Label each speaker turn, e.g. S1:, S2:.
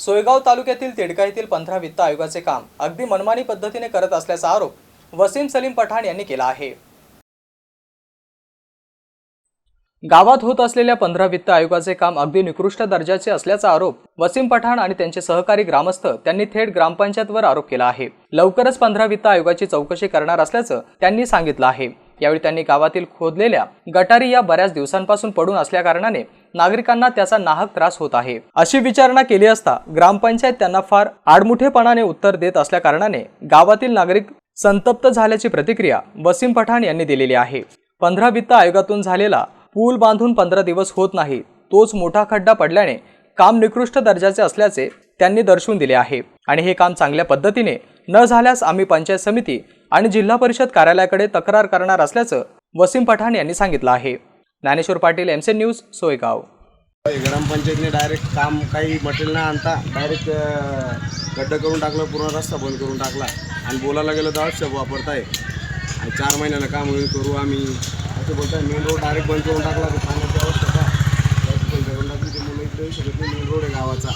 S1: सोयगाव तालुक्यातील तिडका येथील पंधरा वित्त आयोगाचे काम अगदी मनमानी पद्धतीने करत असल्याचा आरोप वसीम सलीम पठाण यांनी केला आहे. गावात होत असलेल्या पंधरा वित्त आयोगाचे काम अगदी निकृष्ट दर्जाचे असल्याचा आरोप वसीम पठाण आणि त्यांचे सहकारी ग्रामस्थ त्यांनी थेट ग्रामपंचायतवर आरोप केला आहे. लवकरच पंधरा वित्त आयोगाची चौकशी करणार असल्याचं त्यांनी सांगितलं आहे. यावेळी त्यांनी गावातील खोदलेल्या गटारी या बऱ्याच दिवसांपासून पडून असल्याकारणाने नागरिकांना त्याचा नाहक त्रास होत आहे. अशी विचारणा केली असता ग्रामपंचायत त्यांना फार आडमुठेपणाने उत्तर देत असल्याकारणाने गावातील नागरिक संतप्त झाल्याची प्रतिक्रिया वसीम पठाण यांनी दिलेली आहे. पंधरा वित्त आयोगातून झालेला पूल बांधून पंधरा दिवस होत नाही तोच मोठा खड्डा पडल्याने काम निकृष्ट दर्जाचे असल्याचे त्यांनी दर्शवून दिले आहे. आणि हे काम चांगल्या पद्धतीने न झाल्यास आम्ही पंचायत समिती आणि जिल्हा परिषद कार्यालयाकडे तक्रार करणार असल्याचं वसीम पठाण यांनी सांगितलं आहे. Dnyaneshwar Patil MCN news Soygaon.
S2: ग्रामपंचायतीने डायरेक्ट काम काही मटेरियल नाही आणता डायरेक्ट गड्डं करून टाकलं पूर्ण रस्ता बंद करून टाकला. आणि बोलायला गेलं तर औषध वापरताय. आणि चार महिन्यानं काम होईल करू आम्ही. असं बोलताय. मेन रोड डायरेक्ट बंद करून टाकला पाण्याची आवश्यकता. बंद करून टाकली ते मुलं इकडे शकत नाही. मेन रोड आहे गावाचा.